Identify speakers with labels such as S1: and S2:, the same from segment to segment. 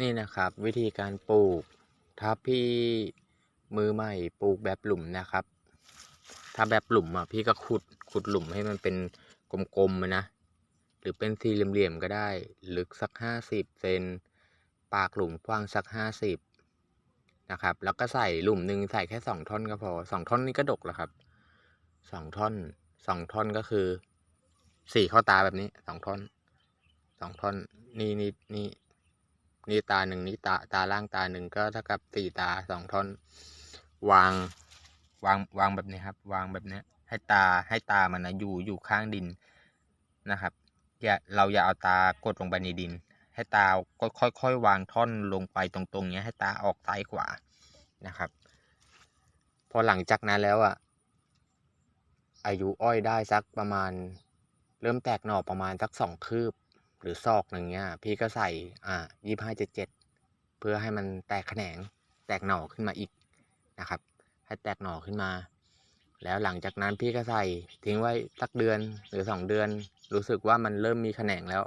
S1: นี่นะครับวิธีการปลูก ถ้าพี่มือใหม่ปลูกแบบหลุมนะครับ ถ้าแบบหลุมอะพี่ก็ขุดขุดหลุมให้มันเป็นกลมๆอะนะหรือเป็นสี่เหลี่ยมๆก็ได้ ลึกสักห้าสิบเซนปากหลุมกว้างสักห้าสิบนะครับ แล้วก็ใส่หลุมหนึ่งใส่แค่สองท่อนก็พอสองท่อนนี้ก็ดกแล้วครับสองท่อนสองท่อนก็คือสี่ข้อตาแบบนี้สองท่อนสองท่อนนี่นี่นี่ นี่ตาหนึ่งนี่ตาตาล่างตาหนึ่งก็เท่ากับสี่ตาสองท่อน วางวางวางแบบนี้ครับ วางแบบนี้ให้ตาให้ตามันนะอยู่อยู่ข้างดินนะครับอย่าเราอย่าเอาตากดลงไปในดิน ให้ตาค่อยค่อยๆวางท่อนลงไปตรงๆเนี้ยให้ตาออกซ้ายขวานะครับ พอหลังจากนั้นแล้วอะอายุอ้อยได้สักประมาณ เริ่มแตกหน่อประมาณสักสองคืบ หรือซอกหนึ่งเนี้ย พี่ก็ใส่อ่ายี่ห้าเจ็ดเจ็ดเพื่อให้มันแตกแขนงแตกหน่อขึ้นมาอีกนะครับ ให้แตกหน่อขึ้นมา แล้วหลังจากนั้นพี่ก็ใส่ทิ้งไว้สักเดือนหรือสองเดือน รู้สึกว่ามันเริ่มมีแขนงแล้ว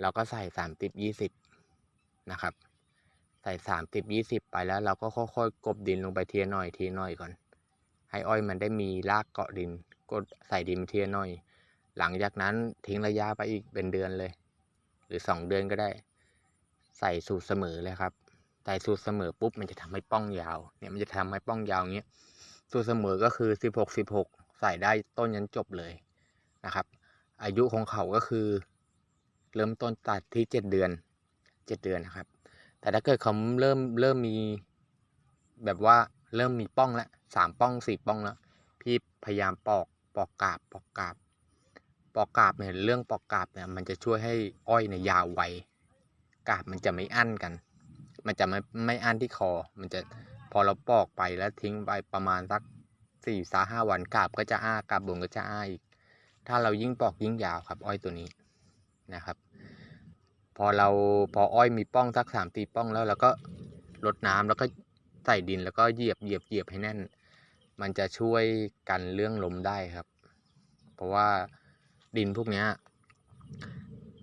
S1: เราก็ใส่สามสิบยี่สิบนะครับ ใส่สามสิบยี่สิบไปแล้ว เราก็ค่อยๆกบดินลงไปเทียหน่อยทีหน่อยก่อน ให้อ้อยมันได้มีรากเกาะดินก็ใส่ดินเทียหน่อย หลังจากนั้นทิ้งระยะไปอีกเป็นเดือนเลย หรือสองเดือนก็ได้ ใส่สูตรเสมอเลยครับ ใส่สูตรเสมอปุ๊บมันจะทำให้ป้องยาว เนี่ยมันจะทำให้ป้องยาวอย่างเงี้ย สูตรเสมอก็คือสิบหกสิบหกใส่ได้ต้นยันจบเลยนะครับ อายุของเขาก็คือ เริ่มต้นตัดที่เจ็ดเดือนเจ็ดเดือนนะครับ แต่ถ้าเกิดเขาเริ่มเริ่มมีแบบว่าเริ่มมีป้องแล้วสามป้องสี่ป้องแล้วพี่พยายามปอกปอกกาบปอกกาบ ปอกกาบเนี่ยเรื่องปอกกาบเนี่ยมันจะช่วยให้อ้อยเนี่ยยาวไวกาบมันจะไม่อั้นกัน มันจะไม่ไม่อั้นที่คอ มันจะพอเราปอกไปแล้วทิ้งไปประมาณสักสี่สาห้าวันกาบก็จะอ้ากาบบนก็จะอ้าอีก ถ้าเรายิ่งปอกยิ่งยาวครับ อ้อยตัวนี้นะครับ พอเราพออ้อยมีป้องสักสามตีป้องแล้วเราก็ลดน้ำแล้วก็ใส่ดินแล้วก็เหยียบเหยียบเหยียบให้แน่น มันจะช่วยกันเรื่องลมได้ครับ เพราะว่า ดินพวกเนี้ย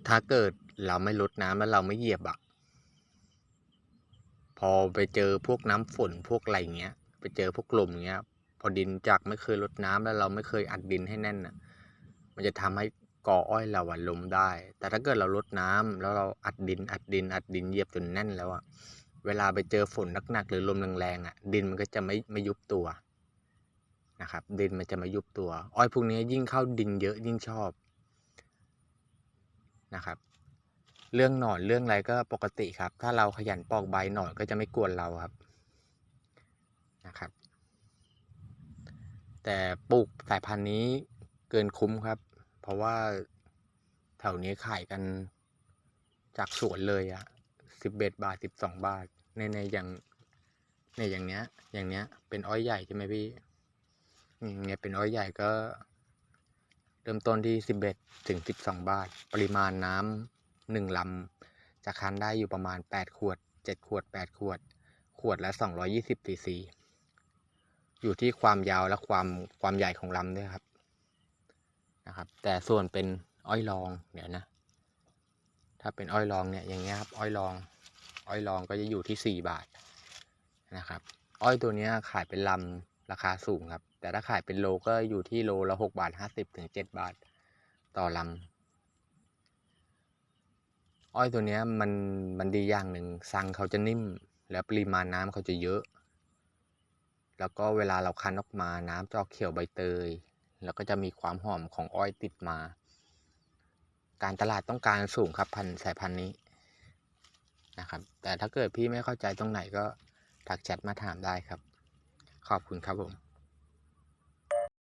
S1: ถ้าเกิดเราไม่ลดน้ำแล้วเราไม่เหยียบอะพอไปเจอพวกน้ำฝนพวกอะไรเงี้ย ไปเจอพวกลมเงี้ย พอดินจากไม่เคยลดน้ำแล้วเราไม่เคยอัดดินให้แน่นอะมันจะทำให้กออ้อยเราอะลมได้ แต่ถ้าเกิดเราลดน้ำแล้วเราอัดดิน อัดดิน อัดดินเหยียบจนแน่นแล้วอะเวลาไปเจอฝนหนักๆหรือลมแรงๆอะดินมันก็จะไม่ไม่ยุบตัว นะครับ ดินมันจะม่ยุบตัว อ้อยพวกนี้ยิ่งเข้าดินเยอะยิ่งชอบนะครับ เรื่องหนอนเรื่องอะไรก็ปกติครับ ถ้าเราขยันปอกใบหนอนก็จะไม่กวนเราครับนะครับ แต่ปลูกสายพันธุ์นี้เกินคุ้มครับ เพราะว่าแถวนี้ขายกันจากสวนเลยอะสิบเอ็ดบาทสิบสองบาทในในอย่างในอย่างเนี้ย อย่างเนี้ยเป็นอ้อยใหญ่ใช่ไหมพี่ เนี้ยเป็นอ้อยใหญ่ก็ เริ่มต้นที่สิบเอ็ดถึงสิบสองบาท ปริมาณน้ำหนึ่งลำจะคันได้อยู่ประมาณแปดขวดเจ็ดขวดแปดขวด ขวดละสองร้อยี่สิบซีซีอยู่ที่ความยาวและความความใหญ่ของลำด้วยครับนะครับ แต่ส่วนเป็นอ้อยรองเดี๋ยวนะ ถ้าเป็นอ้อยรองเนี่ยอย่างเงี้ยครับอ้อยรอง อ้อยรองก็จะอยู่ที่สี่บาทนะครับ อ้อยตัวเนี้ยขายเป็นลำ ราคาสูงครับ แต่ถ้าขายเป็นโลก็อยู่ที่โลละหกบาทห้าสิบถึงเจ็ดบาท ต่อลำอ้อยตัวนี้มันมันดีอย่างหนึ่งซังเขาจะนิ่ม แล้วปริมาณน้ำเขาจะเยอะ แล้วก็เวลาเราคั้นออกมาน้ำจอกเขียวใบเตย แล้วก็จะมีความหอมของอ้อยติดมา การตลาดต้องการสูงครับพันสายพันธุ์นี้นะครับแต่ถ้าเกิดพี่ไม่เข้าใจตรงไหนก็ทักแชทมาถามได้ครับ ขอบคุณครับผม